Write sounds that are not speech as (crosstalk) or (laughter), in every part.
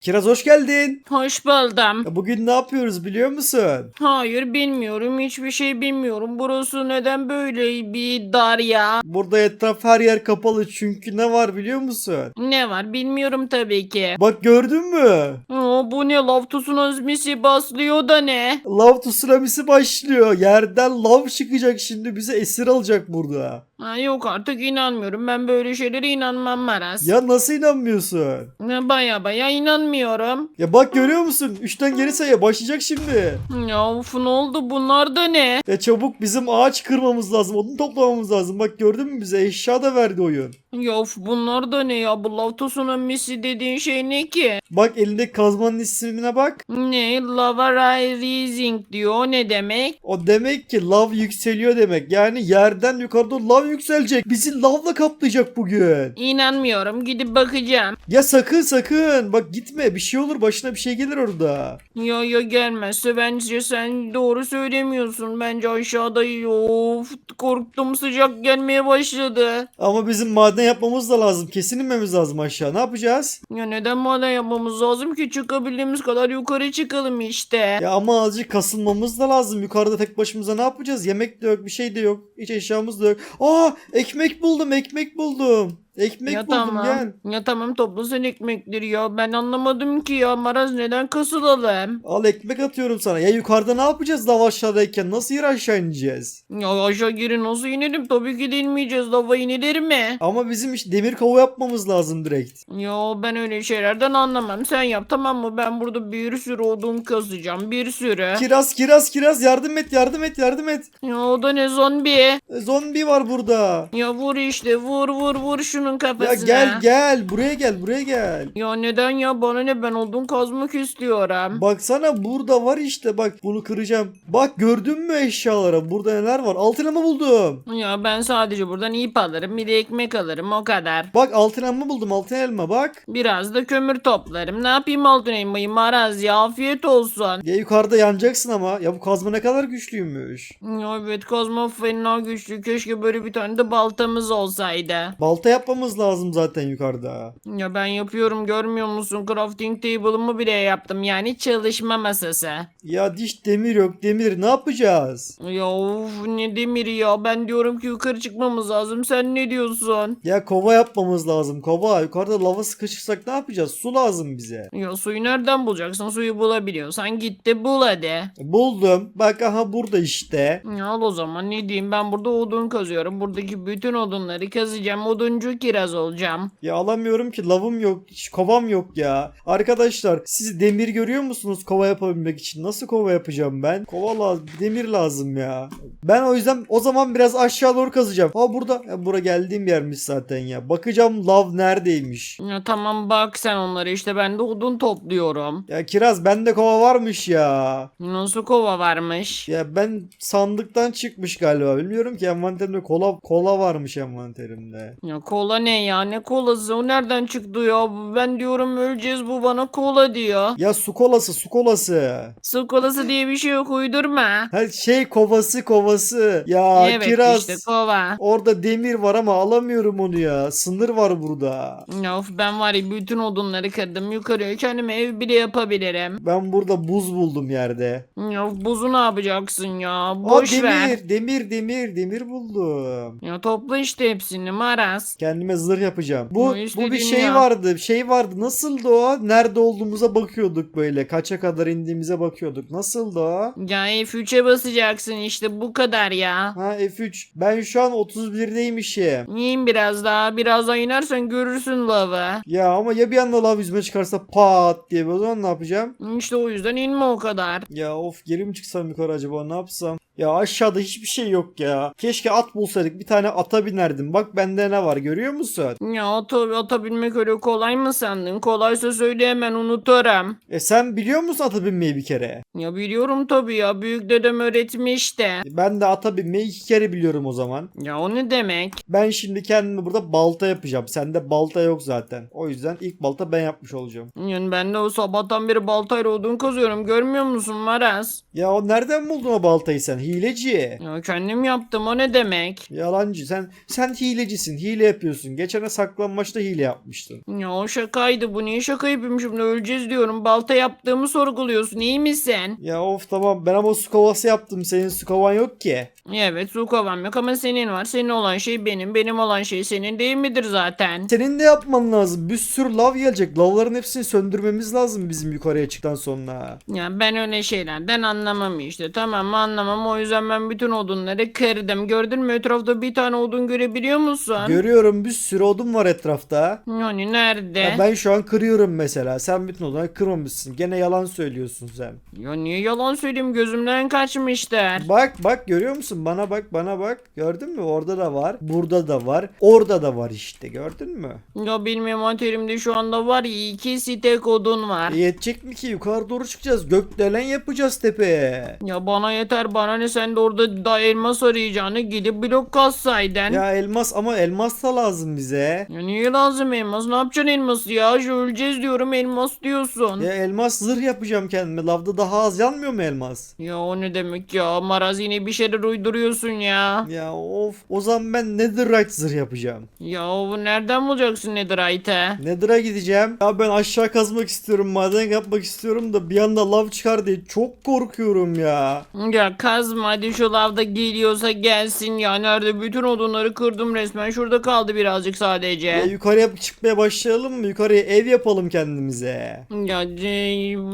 Kiraz hoş geldin. Hoş buldum. Ya bugün ne yapıyoruz biliyor musun? Hayır bilmiyorum hiçbir şey bilmiyorum. Burası neden böyle bir dar ya? Burada etraf her yer kapalı çünkü ne var biliyor musun? Ne var bilmiyorum tabii ki. Bak gördün mü? Aa, bu ne lav tsunamisi baslıyor da ne? Lav tsunamisi başlıyor. Yerden lav çıkacak şimdi bize esir alacak burada. Ha, yok artık inanmıyorum. Ben böyle şeylere inanmam Maras. Ya nasıl inanmıyorsun? Baya baya inanmıyorum. Ya bak görüyor musun? Üçten geri sayı başlayacak şimdi. Ya of ne oldu bunlar da ne? Ya çabuk bizim ağaç kırmamız lazım. Odun toplamamız lazım. Bak gördün mü bize eşya da verdi oyun. Ya of bunlar da ne ya? Bu lav tsunamisi dediğin şey ne ki? Bak elindeki kazmanın ismine bak. Ne? Lava rising diyor. O ne demek? O demek ki lav yükseliyor demek. Yani yerden yukarıda lav yükselecek. Bizi lavla kaplayacak bugün. İnanmıyorum. Gidip bakacağım. Ya sakın sakın. Bak gitme. Bir şey olur. Başına bir şey gelir orada. Ya ya gelmezse bence sen doğru söylemiyorsun. Bence aşağıda of korktum sıcak gelmeye başladı. Ama bizim maden yapmamız da lazım. Kesin inmemiz lazım aşağı. Ne yapacağız? Ya neden maden yapmamız lazım ki çıkabildiğimiz kadar yukarı çıkalım işte. Ya ama azıcık kasılmamız da lazım. Yukarıda tek başımıza ne yapacağız? Yemek de yok. Bir şey de yok. Hiç eşyamız da yok. Aa ekmek buldum. Ekmek buldum. Ekmek ya buldum tamam. gel. Ya tamam topla sen ekmekleri ya. Ben anlamadım ki ya Maraz neden kasılalım? Al ekmek atıyorum sana. Ya yukarıda ne yapacağız lav aşağıdayken? Nasıl yer aşağı ineceğiz? Ya aşağı geri nasıl inelim? Tabii ki de inmeyeceğiz. Lava inilir mi? Ama bizim işte demir kova yapmamız lazım direkt. Ya ben öyle şeylerden anlamam. Sen yap tamam mı? Ben burada bir sürü odun kazacağım. Bir sürü. Kiraz kiraz kiraz yardım et yardım et yardım et. Ya o da ne zombi? E, Zombi var burada. Ya vur işte vur vur vur şunun Ya kafasına. gel gel buraya gel buraya gel. Ya neden ya bana ne ben odun kazmak istiyorum. Baksana burada var işte bak bunu kıracağım. Bak gördün mü eşyalara burada neler var? Altın elma buldum. Ya ben sadece buradan ip alırım bir de ekmek alırım o kadar. Bak altın elma buldum altın elma bak. Biraz da kömür toplarım. Ne yapayım altın elmayı maraz ya afiyet olsun. Ya yukarıda yanacaksın ama. Ya bu kazma ne kadar güçlüymüş. Ya evet kazma fena güçlü. Keşke böyle bir tane de baltamız olsaydı. Balta yapmamız lazım zaten yukarıda. Ya ben yapıyorum görmüyor musun? Crafting table'ımı bile yaptım. Yani çalışma masası. Ya diş demir yok demir ne yapacağız? Ya of ne demiri ya. Ben diyorum ki yukarı çıkmamız lazım. Sen ne diyorsun? Ya kova yapmamız lazım kova. Yukarıda lava sıkışırsak ne yapacağız? Su lazım bize. Ya suyu nereden bulacaksın? Suyu bulabiliyorsan git de bul hadi. Buldum. Bak aha burada işte. Ya al o zaman ne diyeyim ben burada odun kazıyorum. Buradaki bütün odunları kazacağım. Oduncu kiraz olacağım. Ya alamıyorum ki lavım yok. Hiç kovam yok ya. Arkadaşlar siz demir görüyor musunuz kova yapabilmek için? Nasıl kova yapacağım ben? Kova lazım. Demir lazım ya. Ben o yüzden o zaman biraz aşağı doğru kazacağım. Ha burada. Ya, bura geldiğim yermiş zaten ya. Bakacağım lav neredeymiş. Ya tamam bak sen onları işte ben de odun topluyorum. Ya Kiraz bende kova varmış ya. Nasıl kova varmış? Ya ben sandıktan çıkmış galiba. Bilmiyorum ki envanterimde kola kola varmış envanterimde. Ya kola ne ya ne kolası o nereden çıktı ya ben diyorum öleceğiz bu bana kola diyor. Ya su kolası su kolası. Su kolası diye bir şey yok uydurma. Her şey kovası kovası. Ya evet Kiraz. işte kova. Orada demir var ama alamıyorum onu ya. Sınır var burada. Of ben var ya bütün odunları kırdım yukarıya kendime ev bile yapabilirim. Ben burada buz buldum yerde. Of, buzu ne yapacaksın ya Aa boş demir, ver. demir, demir, demir buldum. Ya topla işte hepsini maraz. Kendime zırh yapacağım. Bu Ama bu bir şey ya. vardı. Şey vardı. Nasıldı o? Nerede olduğumuza bakıyorduk böyle. Kaça kadar indiğimize bakıyorduk. Nasıldı o? Ya F3'e basacaksın işte bu kadar ya. Ha F3. Ben şu an 31'deymişim. Yiyin biraz daha biraz daha inersen görürsün lavı. Ya ama ya bir anda lav yüzüme çıkarsa pat diye o zaman ne yapacağım? İşte o yüzden inme o kadar. Ya of geri mi çıksam yukarı acaba ne yapsam? Ya aşağıda hiçbir şey yok ya. Keşke at bulsaydık bir tane ata binerdim. Bak bende ne var görüyor musun? Ya ata, ata binmek öyle kolay mı sandın? Kolaysa söyle hemen unuturum. E sen biliyor musun ata binmeyi bir kere? Ya biliyorum tabii ya büyük dedem öğretmişti. Ben de ata binmeyi iki kere biliyorum o zaman. Ya o ne demek? Ben şimdi kendime burada balta yapacağım. Sende balta yok zaten. O yüzden ilk balta ben yapmış olacağım. Yani ben de o sabahtan beri baltayla odun kazıyorum görmüyor musun Maras? Ya o nereden buldun o baltayı sen? Hileci. Ya kendim yaptım o ne demek? Yalancı. Sen sen hilecisin. Hile yapıyorsun. Geçen saklanmaçta hile yapmıştın. Ya o şakaydı bu niye şaka yapayım şimdi öleceğiz diyorum. Balta yaptığımı sorguluyorsun iyi misin? Ya of tamam ben ama su kovası yaptım. Senin su kovan yok ki. Evet su kovam yok ama senin var. Senin olan şey benim. Benim olan şey senin değil midir zaten? Senin de yapman lazım. Bir sürü lav gelecek. Lavların hepsini söndürmemiz lazım bizim yukarıya çıktıktan sonra. Ya ben öyle şeylerden anlamam işte. Tamam mı anlamam. O yüzden ben bütün odunları kırdım. Gördün mü etrafta bir tane odun görebiliyor musun? Görüyorum bir sürü odun var etrafta. yani nerede? Ya ben şu an kırıyorum mesela. Sen bütün odunları kırmamışsın. Gene yalan söylüyorsun sen. Ya niye yalan söyleyeyim gözümden kaçmışlar. Bak bak görüyor musun? Bana bak bana bak. Gördün mü? Orada da var. Burada da var. Orada da var işte. Gördün mü? Ya benim envanterimde şu anda var ya iki stek odun var. E, yetecek mi ki? Yukarı doğru çıkacağız. Gökdelen yapacağız tepeye. Ya bana yeter bana ne sen de orada da elmas arayacağını gidip blok kazsaydın. Ya. Ya elmas ama elmas da lazım bize. niye lazım elmas? Ne yapacaksın elması ya? Şu öleceğiz diyorum elmas diyorsun. Ya elmas zırh yapacağım kendime. Lavda daha az yanmıyor mu elmas? Ya o ne demek ya? Maraz yine bir şeyler uyduruyorsun ya. Ya of. O zaman ben netherite zırh yapacağım. Ya bu nereden bulacaksın Netherite'e? Nether'a gideceğim. Ya ben aşağı kazmak istiyorum. Maden yapmak istiyorum da bir anda lav çıkar diye çok korkuyorum ya. Ya kazma hadi şu lavda geliyorsa gelsin ya. Nerede bütün odunları kırdım resmen. Şurada kaldı birazcık sadece. Ya yukarıya çıkmaya başlayalım mı? Yukarıya ev yapalım kendimize. Ya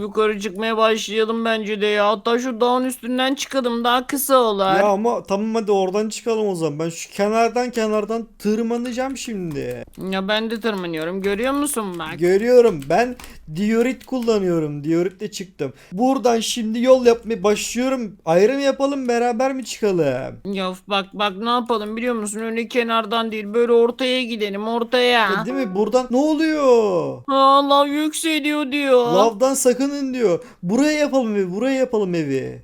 yukarı çıkmaya başlayalım bence de ya. Hatta şu dağın üstünden çıkalım daha kısa olur. Ya ama tamam hadi oradan çıkalım o zaman. Ben şu kenardan kenardan tırmanacağım şimdi. Ya ben de tırmanıyorum görüyor musun bak. Görüyorum ben diorit kullanıyorum. Dioritle çıktım. Buradan şimdi yol yapmaya başlıyorum. Ayrım yapalım beraber mi çıkalım? ya bak bak ne yapalım biliyor musun? Öyle kenardan değil böyle ortaya gidelim ortaya. Ya değil mi? Buradan ne oluyor? Aa, lav yükseliyor diyor. Lavdan sakının diyor. Buraya yapalım evi. Buraya yapalım evi.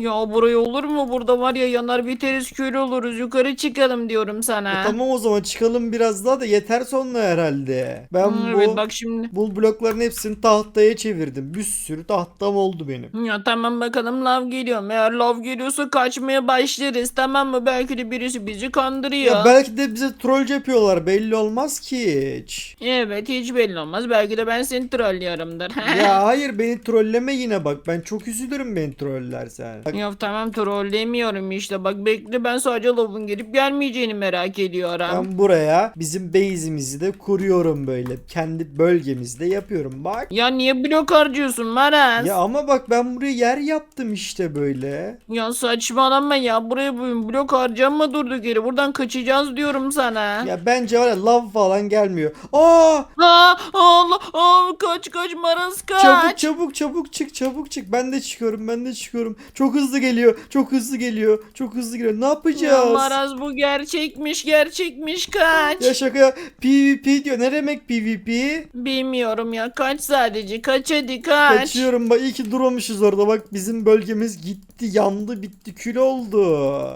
Ya buraya olur mu? Burada var ya yanar biteriz kül oluruz. Yukarı çıkalım diyorum sana. E tamam o zaman çıkalım biraz daha da yeter sonra herhalde. Ben Hı, bu Evet bak şimdi. bu blokların hepsini tahtaya çevirdim. Bir sürü tahtam oldu benim. Ya tamam bakalım lav geliyor. Eğer lav geliyorsa kaçmaya başlarız tamam mı? Belki de birisi bizi kandırıyor. Ya belki de bize troll yapıyorlar. Belli olmaz ki hiç. Evet hiç belli olmaz. Belki de ben seni trollüyorumdur. (laughs) ya hayır beni trolleme yine bak. Ben çok üzülürüm beni trollersen. Bak, Ya tamam trollemiyorum işte. Bak bekle ben sadece lavın gelip gelmeyeceğini merak ediyorum. ben buraya bizim base'imizi de kuruyorum böyle. Kendi bölgemizde yapıyorum bak. Ya niye blok harcıyorsun Maraz? Ya ama bak ben buraya yer yaptım işte böyle. Ya saçmalama ya. Buraya bu blok harcama durduk yere. Buradan kaçacağız diyorum sana. Ya bence var ya lav falan gelmiyor. Aa! Aa, Allah, aa, kaç kaç Maraz kaç. Çabuk çabuk çabuk çık çabuk çık. Ben de çıkıyorum ben de çıkıyorum. Çok hızlı geliyor. Çok hızlı geliyor. Çok hızlı geliyor. Ne Ya yapacağız? Maraz bu gerçekmiş gerçekmiş kaç. Ya şaka ya. PvP diyor. Ne demek PvP? Bilmiyorum ya kaç sadece kaç hadi kaç. Kaçıyorum bak iyi ki durmamışız orada. Bak bizim bölgemiz gitti yandı bitti kül oldu.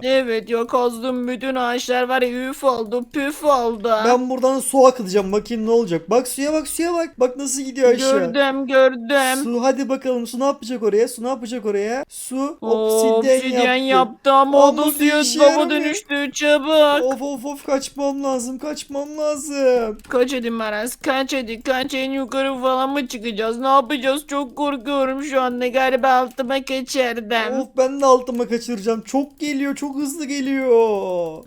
Evet ya kazdım bütün ağaçlar var ya üf oldu püf oldu. Ben buradan su akıtacağım bakayım ne olacak. Bak suya bak suya bak. Bak nasıl gidiyor aşağı. Gördüm gördüm. Su hadi bakalım su ne yapacak oraya? Su ne yapacak oraya? Su obsidyen, Obsidyen yaptı. ama o da yaramıyor. dönüştü çabuk. Of of of kaçmam lazım kaçmam lazım. Kaç hadi Maraz kaç hadi kaç en yukarı falan mı çıkacağız ne yapacağız çok korkuyorum şu anda galiba altıma kaçırdım. Of ben de altıma kaçıracağım. Çok geliyor çok hızlı geliyor.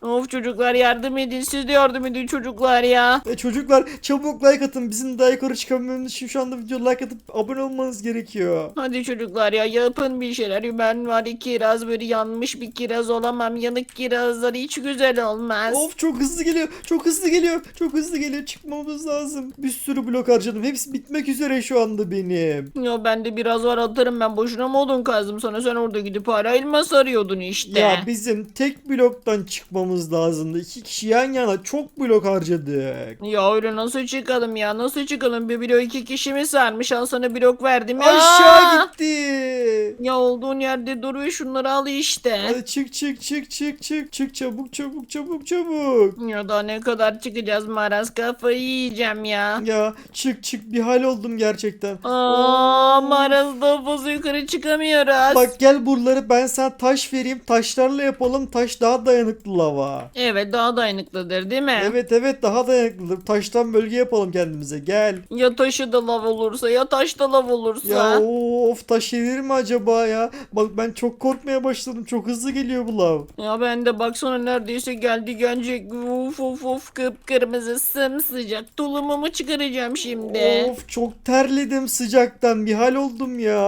Of çocuklar yardım edin siz de yardım edin çocuklar ya. E çocuklar çabuk like atın. Bizim daha yukarı çıkabilmemiz için şu anda video like atıp abone olmanız gerekiyor. Hadi çocuklar ya yapın bir şeyler. Ben var ya kiraz böyle yanmış bir kiraz olamam. Yanık kirazlar hiç güzel olmaz. Of çok hızlı geliyor. Çok hızlı geliyor. Çok hızlı geliyor. Çıkmamız lazım. Bir sürü blok harcadım. Hepsi bitmek üzere şu anda benim. Ya bende biraz var atarım ben boşuna mı odun kazdım sana sen orada gidip hala elmas arıyordun işte. Ya bizim tek bloktan çıkmamız lazımdı. İki kişi yan yana çok blok harcadık. Ya öyle nasıl çıkalım ya nasıl çıkalım bir blok iki kişi mi sarmış al sana blok verdim ya. Aşağı gitti. Ya olduğun yerde hadi ve şunları al işte. Hadi çık çık çık çık çık çık çabuk çabuk çabuk çabuk. Ya da ne kadar çıkacağız Maras kafayı yiyeceğim ya. Ya çık çık bir hal oldum gerçekten. Aa Maras daha fazla yukarı çıkamıyoruz. Bak gel buraları ben sana taş vereyim. Taşlarla yapalım. Taş daha dayanıklı lava. Evet daha dayanıklıdır değil mi? Evet evet daha dayanıklıdır. Taştan bölge yapalım kendimize. Gel. Ya taşı da lav olursa ya taş da lav olursa. Ya of taş yenir mi acaba ya? Bak ben çok korkmaya başladım. Çok hızlı geliyor bu lav. Ya ben de baksana neredeyse geldi gelecek. Uf uf uf kıpkırmızı sımsıcak. Tulumumu çıkaracağım şimdi. Of çok terledim sıcaktan. Bir hal oldum ya.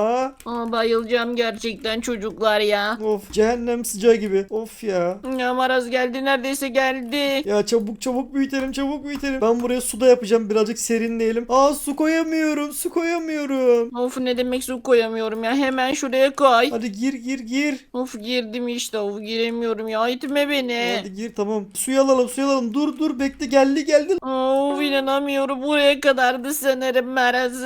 Aa, bayılacağım gerçekten çocuklar ya. Of cehennem sıcağı gibi. Of ya. Ya Maraz geldi neredeyse geldi. Ya çabuk çabuk büyütelim çabuk büyütelim. Ben buraya su da yapacağım birazcık serinleyelim. Aa su koyamıyorum su koyamıyorum. Of ne demek su koyamıyorum ya hemen şuraya koy. Hadi gir gir gir. Of girdim işte of giremiyorum ya itme beni. Hadi gir tamam. Suyu alalım suyu alalım. Dur dur bekle geldi geldi. Of inanamıyorum buraya kadardı sanırım Maraz.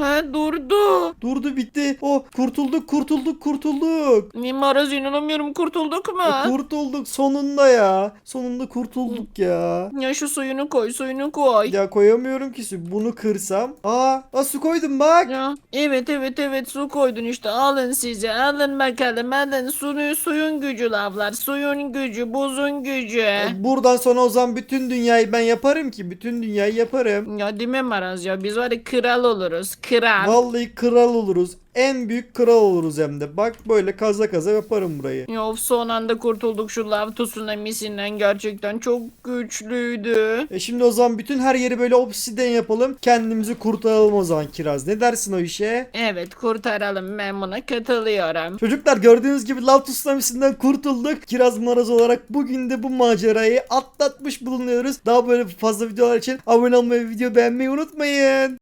Ha, durdu. Durdu bitti. Oh kurtulduk kurtulduk kurtulduk. Maraz inanamıyorum kurtulduk mu? E, kurtulduk sonunda ya. Sonunda kurtulduk ya. Ya şu suyunu koy suyunu koy. Ya koyamıyorum ki su. Bunu kırsam. Aa, aa su koydum bak. Ya, evet evet evet su koydun işte alın size alın bakalım alın suyun, suyun gücü lavlar suyun gücü buzun gücü. E, Buradan sonra o zaman bütün dünyayı ben yaparım ki. Bütün dünyayı yaparım. Ya değil mi Maraz ya biz var ya kral oluruz kral. Vallahi kral oluruz. En büyük kral oluruz hem de. Bak böyle kaza kaza yaparım burayı. Ya of son anda kurtulduk şu lav tsunamisinden gerçekten çok güçlüydü. E şimdi o zaman bütün her yeri böyle obsiden yapalım. Kendimizi kurtaralım o zaman Kiraz. Ne dersin o işe? Evet kurtaralım ben buna katılıyorum. Çocuklar gördüğünüz gibi lav tsunamisinden kurtulduk. Kiraz Maraz olarak bugün de bu macerayı atlatmış bulunuyoruz. Daha böyle fazla videolar için abone olmayı, video beğenmeyi unutmayın.